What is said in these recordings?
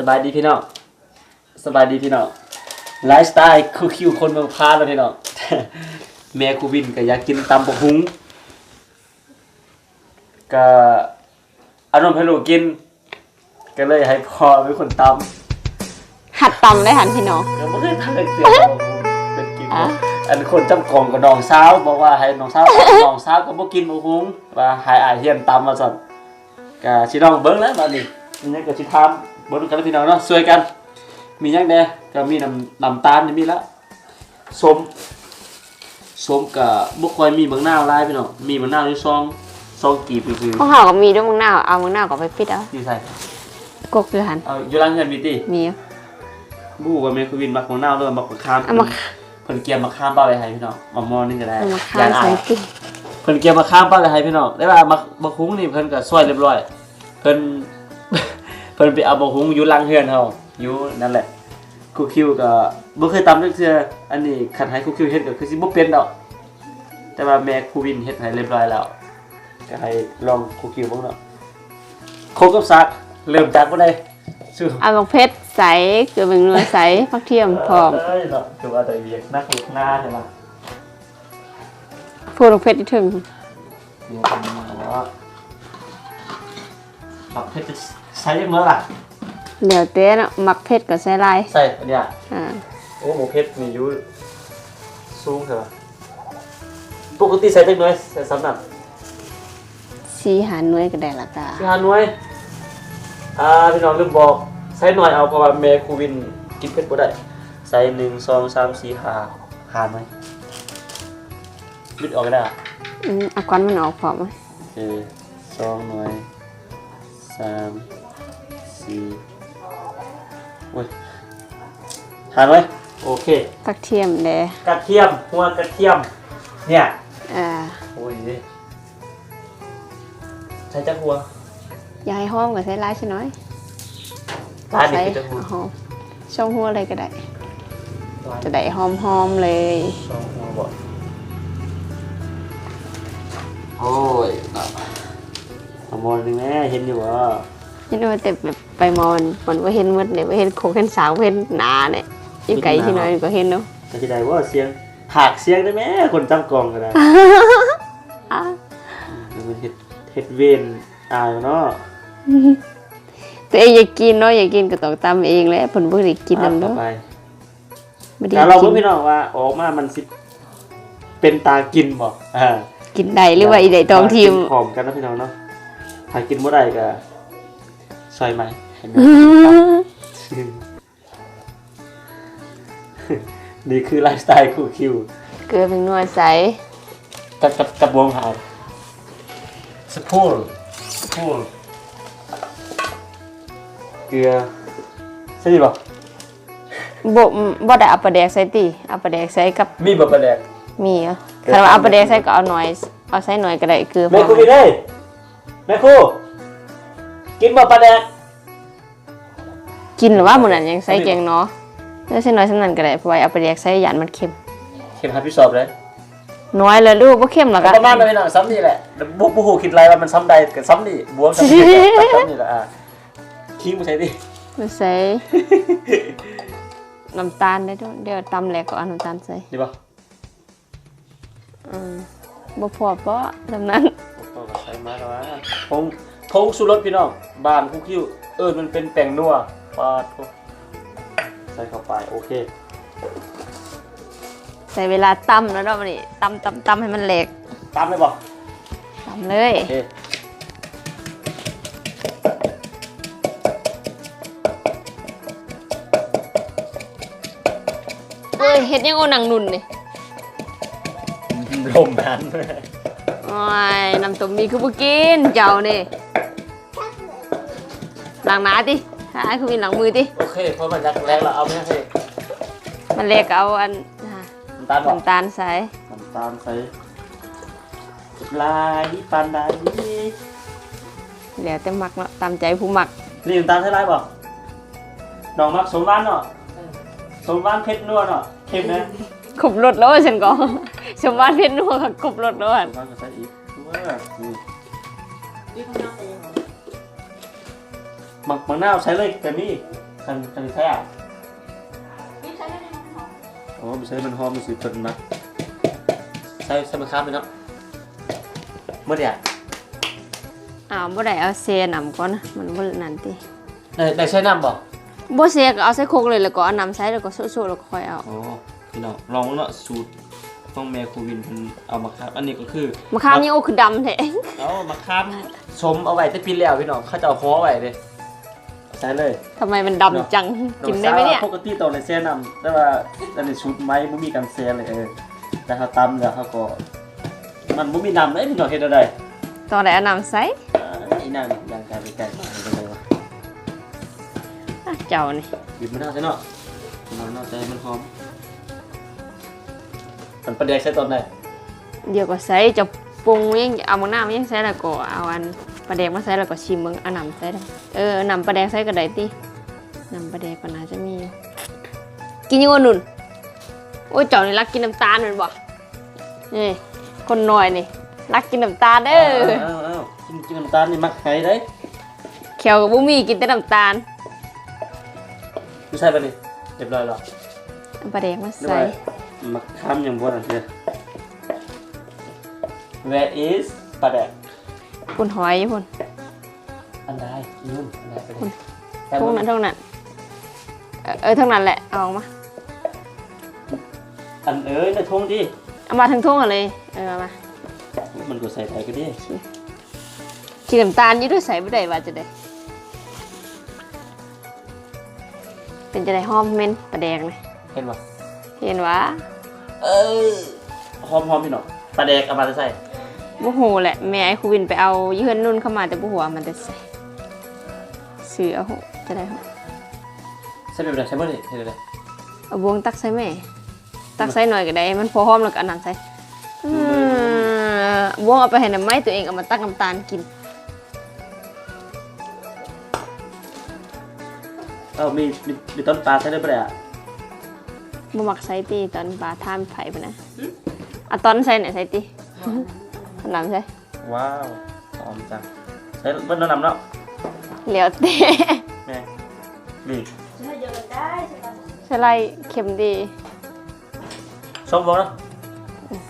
สบายดีพี่น้องสบายดีพี่น้องไลฟ์สไตล์คือคิวคนเมืองพาแล้วพี่น้องแม่ครูวินก็อยากกินตำบกหุงก็เอานมให้ลูกกิน ก็เลยให้พ่อเป็นคนตำหัดตำได้หันพี่น้องก็ไม่เคยทำเลยเสียงเป็นกินบ่อันคนจำกองกับน้องสาวบอกว่าให้น้องสาว น้องสาวก็บ่กินบ่หุงว่าให้อายเฮียนตำมาสั่นก็สิน้องเบิ่งแล้วบัดนี้อันนี้ก็สิถามเบิ่งกันแล้วพี่น้องเนาะช่วยกัน มีหยังแดก็มีน้ำน้ำตาลนี่มีละส้มส้มก็บ่ค่อยมีมะนาวหลายพี่น้องมีมะนาวอยู่ซองซองกีบคือของเฮาก็มีด้วยมึงหน้าวเอามึงหน้าวก็ไปปิดเอาที่ใส่กกอยู่หันเอาอยู่ร้านเฮือนมีติมีอยู่บู้ว่าแม่คือวินมักมะนาวหรือว่ามักมะขามเอามาเพิ่นเกียมมะขามเปล่าอะไรให้พี่น้องมะม่วงนี่ก็ได้เอามาข้าย่างนอาใส่ยติเพิ่นเกียมมะขามเปล่าอะไรให้พี่น้องได้ว่ามักมะคุ้งนี่เพิ่นก็ซอยเรียบร้อย เพิ่นเพิ่นไปเอามะคุ้งอยู่หลังเฮือนเฮาอยู่นั่นแหละคุกคิวก็บ่เคยตำจักเทื่ออันนี้คันให้คุกคิวเฮ็ดก็คือสิบ่เป็นดอก แต่ว่าแม่ครูวินเฮ็ดให้เรียบร้อยแล้วก็ให้ลองคุกคิวเบิ่งเนาะโคกกับซักเริ่มจากบ่ได้ชื่อเอาบักเพชรใส่เกลือเป็นนัวใส่ผักเทียมพร้อมเอ้ยเนาะคือว่าแต่เวียกนักลุกหน้าใช่ไหมพูดบักเพชรที่ถึงเวียกกันมาว่าปักเพชรจะ ใช้ยังเมื่อล่ะเดี๋ยวเต้เนาะมักเพชรก็ใส่ลายใส่อันเนี้ยอ่าโอ้หมูเพชรมีอยูสูงใช่ปะปกติใส่เล็กน้อยใส่สำหรับสีหาหน่วยก็ได้ละกาพี่ฮานุ้ยอ่าพี่น้องลืมบอกใส่หน่อยเอาเพราะว่าแม่ครูวินกินเพชรบ่ได้ใส่หนึ่งสองสามสี่ห้าหาหน่อยบิดออกก็ได้อะอืมเอาก้อนมันออกพร้อมไหมโอเคสองหน่วยสาม สี่โอ้ยหาหน่วยโอเคผักเทียมแดกระเทียมหัวกระเทียม เนี่ยอ่าโอ้ยใช้จักหัวอย่าให้หอมก็ใส่ลายใช่น้อยร้านนี้ใส่คือจักหัวหอมช่องหัวอะไรก็ได้ จะได้หอมๆเลยสองหัวบ่โอ้ยเอาเอามอนหนึ่งแม่เห็นอยู่ว่านี่ว่าแต่แบบ ไปมอนมันว่าเห็นหมดเนี่ยว่าเห็นโคกเห็นสาวเห็นหนาเนี่ยอยู่ไกลที่น้อยก็เห็นเนาะจะได้ว่าเสียงหากเสียงได้ไหมคนจำกองกันนะอะมันเฮ็ดเฮ็ดเวนอายเนาะตัวเองอยากกินเนาะอยากกินก็ต้องตำเองแหละผลบ่ได้กินนำต่อเนาะไปบ่ได้แล้วเรากิเพิ่นงพี่น้องว่าออกมามันสิเป็นตากินบ่อ่ากินได้หรือว่าอีใดตองทีมกินพร้อมกันนะพี่น้องเนาะถ้ากินบ่ได้ก็ซอยไหมให้แม่ นี่คือไลฟ์สไตล์คู่คิว เกลือเป็นนัวใสกับกับกับวงหาวสปูลสปูลเกลือใช่ดิบ่บ่บ่ได้เอาปลาแดกใส่ติเอาปลาแดกใส่กับมีบ่ประแดกมีเหรอถ้าว่าเอาปลาแดกใส่ก็เอาหน่อย เอาใส่หน่อยก็ได้เกลือพแม่อครูมีได้แม่ครูกินบ่ประแดก กินหรือว่ามื้อนั้นยังใส่แกงเนาะแล้วใส่น้อยสำนั้นก็ได้เพราะว่าเอาปลาแดกใส่ยานมันเค็มเข็มหัดพิสอบเลยน้อยแล้วลูกบ่เค็มหรอกอะประมาณนั้นพี่น้องซ้ำนี่แหละบุบุหูคิดไรว่ามันซ้ำใดกับซ้ำนี่บวมซ้ำนี่กับซ้ำนี่แหละอะคิงมาใช้ดิมาใส่น้ำตาลได้ด้วยเดี๋ยวตำแหลกก็เอาน้ำตาลใส่ดีป่ะอืมบ่พอเพราะลำนั้นก็ใส่มาแล้ววะพงพงสุรสพี่น้องบ้านคุกคิวเออมันเป็นแป้งนัว ปาดโถ่ใส่เข้าไปโอเคใส่เวลาตำแล้วเนาะมันนี่ตำตำตำให้มันแหลกตามเลยบ่ตำเลย โอเคเอ้ยเฮ็ดยังโอหนังนุ่นนี่ลมนั้นโอ้ยน้ำต้มมีคือบ่กินเจ้านี่ล้างหน้าติ หาคือมีหลังมือติโอเคเพราะมันยักแรงแล้วเอาไหมให้มันแหลกก็เอาอันอ่าน้ำตาลบ่น้ำตาลใส่น้ำตาลใส่ลายปานใดแล้วแต่มักเนาะตามใจผู้มักนี่น้ำตาลใส่ไรบ่น้องมักสมหวานเนาะสมหวานเผ็ดนัวเนาะเค็มนะครบรสแล้วว่าฉันก็ชมว่านเพชรนัวกับครบรสแล้วอะสมหวานก็ใส่อีกว่านี่ หมักมะนาวใส่เลยกันนี่คันคันแท้อะอ๋อไม่ใช่มันหอมมันสิเพิ่นมักใส่ใส่มะขามเลยเนาะเมื่อเดียวอ้าวบ่ได้เอาเซนำก่อนนะมันบ่นั่นติได้ได้ใช้น้ำบ่บ่เซก็เอาใส่โคกเลยแล้วก็เอาน้ำใส่แล้วก็โซะๆแล้วก็ค่อยเอาอ๋อพี่น้องลองเนาะสูตรต้องแม่ครูวินเพิ่นเอามาครับ อันนี้ก็คือมะขามนี่โอ้คือดำแท้เอามาค้ำชมเอาไว้แต่ปีแล้วพี่น้องเขาจะเอาฮ้อไว้เลย ใส่เลยทำไมมันดำจัง กินได้ไหมเนี่ยปกติตอนในแซ่นำแต่ว่าอันนี้ชุดไม้บ่มีกันแซ่เลยเออแต่เขาตำแล้วเขาก็ มันบ่มีน้ำเลยพี่น้องเฮ็ดอะไรตอนไหนเอาน้ำใส่อ่าอีนั่นย่างกายไปไกลมาเฮ็ดอะไรวะอะเจ้านี่บีบมะนาวใส่เนาะมะนาวใส่มันหอมมันประเดี๋ยวใส่ตอนไหนเดี๋ยวก็ใส่จะ ปรุงยังเอามะนาวยังใส่แล้วก็เอาอันปลาแดกมาใส่แล้วก็ชิมเบิ่งเอาน้ำใส่ได้เออเอาน้ำปลาแดกใส่ก็ได้ติน้ำปลาแดกก็น่าจะมีอยู่กินอยังว่านุ่นโอ้ยเจ้านี่รักกินน้ำตาลแมันบ่นี่คนน้อยนี่รักกินน้ำตาลเด้อเอาเอากินกินน้ำตาลนี่มักไห้เด้เขียวกับบุมีกินแต่น้ำตาลไม่ใช่ป่ะนี่เรียบร้อยแล้วเอาปลาแดกมาหรือใส่ว่ามักค้ำอย่างบ่นั่นเด้อ Where is ปลาแดกปุ่นหอยอยู่พุ่นอันใดนู่นอันใดไปดิทุกนั้นทุกนั้นเออเออทุกนั้นแหละเอาออกมาอันเอ้ยในทงดิเอามาทั้งทุ่งเอาเลยเออเอามามันก็ใส่ไทยก็ดิกินน้ำตาลอยืดใส่ไม่ได้ว่าจะได้เป็นจะได้หอมเม่นปลาแดกเลยเห็นบ่เห็นว่าเออหอมหอมพี่น้อง ปลาแดกเอามาจะใส่บุหูแหละแม่ไอ้ครูวินไปเอายืนนุ่นเข้ามาแต่บุหัวามันจะใส่ซื้อเอาหูจะได้หูใส่แบบไหนใส่บ่ได้ใส่แบบไหนเอาบวงตักใส่แม่ ตักใส่หน่อยก็ได้ มันพอหอมแล้วก็เอาน้ำใส่อืมบวงเอาไปให้น้ำไม้ตัวเองเอามาตักน้ำตาลกินเอ้ามีมีมีต้นปลาใส่ได้บ่ได้อะบ่มักใส่ตีตอนปลาท่ามไผ่ไปนะ อะตอนใส่ไหนใส่ตีเอาน้ำใส่ว้าวหอมจังใส่เบิ่นน้ำเนาะเหลียวเตะแม่นี่ใส่ไรเค็มดีชมบ่เนาะ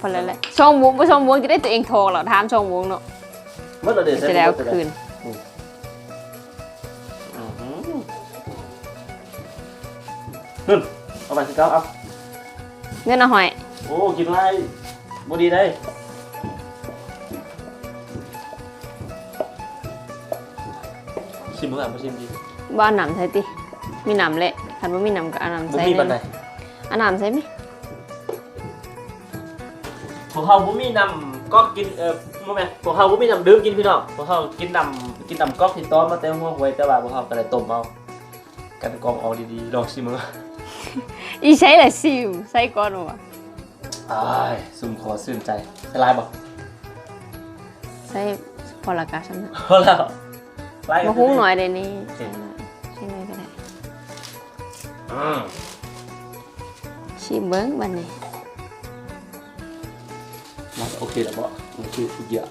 พอแล้วแหละช่องวงบ่ช่องวงจะได้ตัวเองทองเหรอถามช่องวงเนาะเมื่อเราเดือดจะแล้วคืนขึ้นเอาไปสิครับเอาเงินเอาหอย โอ้กินไร บ่ดีได้ชิมเมื่อไหร่มาชิมดีบ้านหนำใส่ติมีหนำแหละคันว่ามีหนำก็เอาหนำบุใส่มีปันไหนเลยเอาหนำใส่ไหมพวกเขาบุมีนำก็กินเออโมแม่นพวกเขาบุมีนำดื่มกินพี่น้องพวกเขากินนำกินนำก๊อกที่ต้อนมาเต็มหัวหวยแต่ว่าพวกเขาก็เลยต้มเอากันกรองเอาดีๆลองชิมมืออีใช้แหละซิวใส่ก่อนวะอ้ายซุ่มขอซื่นใจสลายบ่ใส่พอละกาฉันนะพอแล้วไล่กัมาหุ้งหน่อยเลยนี่โอเคใช่ไหมใช่ไหมก็ได้อืมชิมเบิ้งบันนี้มาโอเคแล้วบ่มันคือทุกอย่าง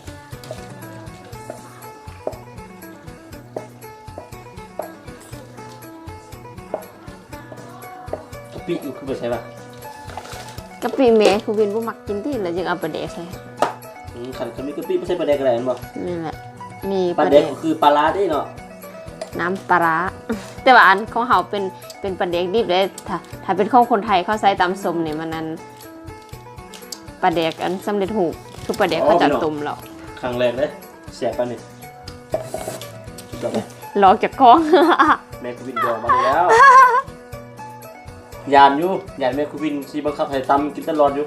กะปิอยู่คือบ่ใช่ป่ะ กะปิแม่คูวินบ่มักกินที่แล้วจึงเอาไปแดกใส่อืมขันขันมีกะปิไม่ใช่ปลาแดกอะไรนั่นบ่นี่แหละมีปลาแดกก็คือปลาร้าได้เนาะน้ำปลาร้า แต่ว่าอันของเฮาเป็นเป็นปลาแดกดิบเลยถ้าถ้าเป็นของคนไทยเขาใส่ตำส้มเนี่ยมันนั้นปลาแดกอันสำเร็จรูปคือปลาแดกเขาจะต้มแล้วครั้งแรกเลยเสียบไปนี่สุดยอดเลยลอกจากของ แม่คุวินยอมมาแล้ว ยานอยู่ยานแม่คุวินซีบังคับให้ตำกินตลอดอยู่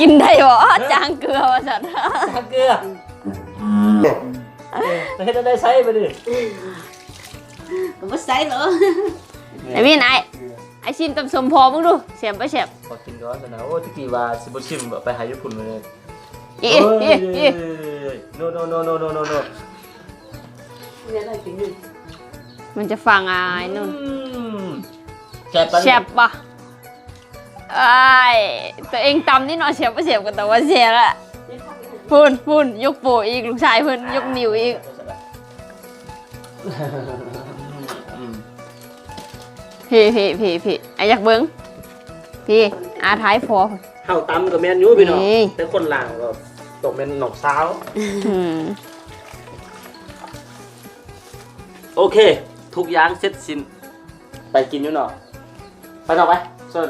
กินได้บ่จางเกลือว่าซั่นทาเกลือจะให้ได้ใช้ไปดิ ก็บ่ใส่เหรอไอ้มีนไอ้ไอ้ชิมตำสมพอมึงดูเสียบบ่เสียบขอกินก่อนนะโอ้ตะกี้ว่าสิบ่ชิมไปหาญี่ปุ่นมาเลยอีอีอีโนโนโนโนโนโนโนเนี่ยได้กินนี่มันจะฟังอายนุ่นแซ่บปะเสียบปะ ไอ้ายตัวเองตำนี่หน่อยเสียบบ่เสียบกันแต่ว่าเสียละพุ่นพุ่นยกโปะอีกลูกชายเพิ่นยกนิ้วอีกอืมพี่พี่พี่พี่ไอ้อยากเบิ้งพี่อาท้ายพอ เฮาตำกับแมนยูพี่น้องนี่ แต่คนหลังก็ตกเป็นหนอกสาว อืมโอเค ทุกอย่างเสร็จสิ้นไปกินอยู่เนาะไปเนาะไปเชิญ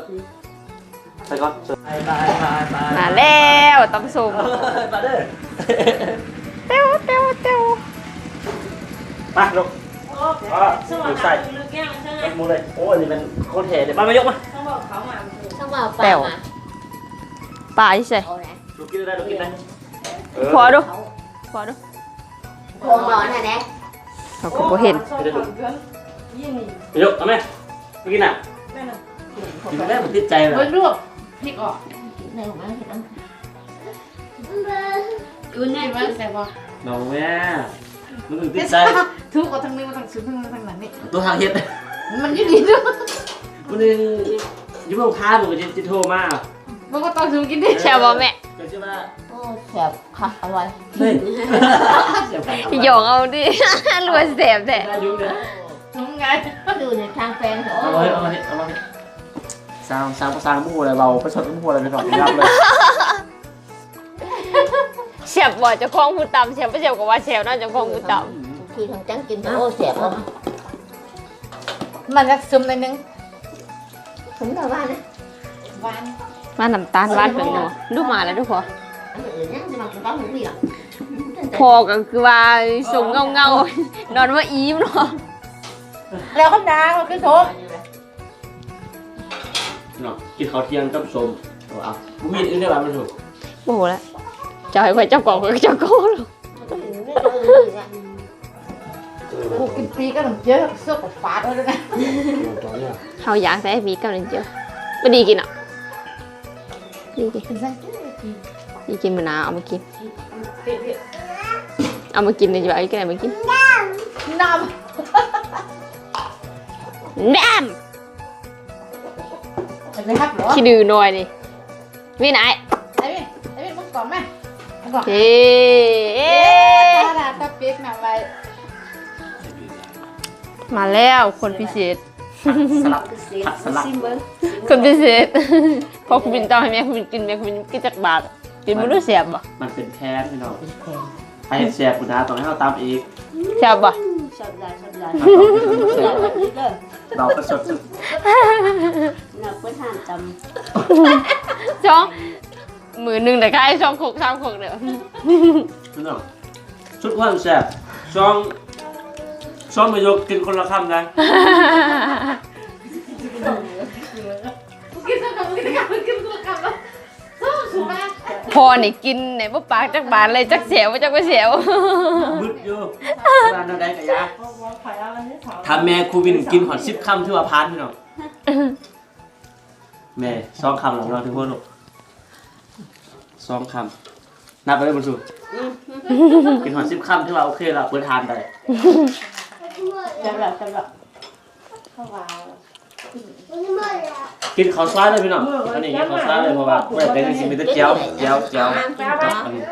ไปก่อนเชิญไปไปไปไปมาแล้วตำส้มมาเด้อเต้วเต้วเต้วมาลูกอ๋ออยู่ใส่ไปมูเลย โอ้อันนี้เป็นโคตรเท่เลยมามายกมาต้องว่าปลามาป่าที่ใส่เอาแหละลูกกินได้ลูกกินได้เพอดูพอดูโคงร้อนน่ะแน่เขาก็บ่เห็นไปได้ลูกไปยกเอาไหมไปกินอะกินได้ผมติดใจเลยเบิ้งดู พริกออกในของมันเห็นแล้วอุ่นไงบ้างแต่ว่าน้องแม่มึงถึงติดใจทุกเอาทั้งนี้มาทั้งซื้อทั้งนี้ทั้งนั้นนี่ตัวทางเฮ็ดมันยิ่งดีด้วยวันนึงยุ่งพาผมก็จะจะโทรมามันก็ต้องซื้อกินดิแช่บ่แม่ก็ชื่อว่าโอ้แซ่บค่ะอร่อยเฮ้ยเสียบพี่หยองเอาดิรวยเสียบแท้ได้ยุ่งเนี่ยน้องไงดูในทางแฟนเขาเอามาเอามาเอามา สร้างสร้างสร้างมู่อะไรเบาประชดมู่อะไรไปก่อนยับเลยเสียบบ่เจะคล้าของผู้ตำเสียบบ่เสียบก็ว่าเสียบเน่าจะคล้าของผู้ตคือทางจังกินโอ้แซ่บอะมันจะซึมในนึงผมก็ว่านะหวานำมาน้ำตาลหวานเพิ่นเนาะดูมาแล้วดูพออันอื่นยังจะมาต้องหนีหรอกพอก็คือว่าส่งเงาเงาๆนอนว่าอีมเนาะแล้วก็ดาวคือโถเนาะ กินข้าวเที่ยงกับสมเอาบุมีอื่นได้บ้างมันถูกโอ้โหแล้วเจ้าให้ข่อยเจ้ากล่องข่อยเจ้าโก้หรอกกูกินปีก็ต้องเยอะเสื้อกับฟาดเลยนะเฮาอยากได้มีกับนั่นเจียวบ่ดีกินอะดีกินเป็นไงดีกินมะนาวเอามากิน เอามากินเลยอยู่ไอ้ก็ได้มากินน้แหนมำ จะไปฮักเหรอขี้ดื้อหน่อยนี่มีไหนไอ้พี่ไอ้พี่มึงก่อนไหมมึงก่อนเอ๊ะตาดาตาเปียกหนังไรมาแล้วคนพิเศษสลับผักสลับซิมเบิ้งคนพิเศษพอคุณบินต้องให้แม่คุณบินกินแม่คุณบินกินจากบาทกินมันรู้เสียบบ่มันเป็นแพ้พี่น้องให้แซ่บคุณนาต้องให้เขาตามอีกเสียบบ่ชอบได้ชอบได้ เราเด้อเราประชดนักเพิ่นห้ามจช่องมือหนึ่งแต่ใครช่องหกสามหกเด้อพี่น้องชุดความแซ่บช่องช่องมายกกินคนละคำนะกู อนี่กินเนี่ยบ่ปากจากบาทเลยจักเสียวบ่จักบ่เสียวบึดอยู่บ้านเราได้กับยาถ้าแม่ครูวินกินหอดสิบคำที่ว่าพานพี่น้องแม่สองคำหลังเราทุกคนลูกสองคำนับไปเลยบนสุกินหอดสิบคำที่ว่าโอเคแล้วเปิดทานไปำจำแบบจำแบบ กินข้าวซอยเลยพี่น้องอันนี้กินข้าวซอยเลยเพราะว่าเมื่อเป็นสิ่งมีแต่เจียวเจียวเจียวอันนี้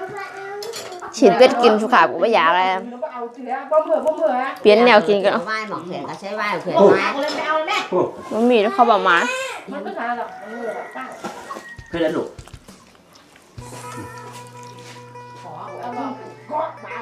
ฉีดเป็ดกินสุขาบ่บ่อยากเลยเอาเถื่อบ่เบื่อบ่เบื่อเปลี่ยนแนวกินกันเอาเนาะไม้หมอกแขนก็ใช้ไม้แขนเอาไม้เลยไม่เอาเลยแม่โอ้บ่มีแล้วเขาบอกมามันก็ทานหรอกเออป้าเพื่อนลูกขอเอาบอกก็มา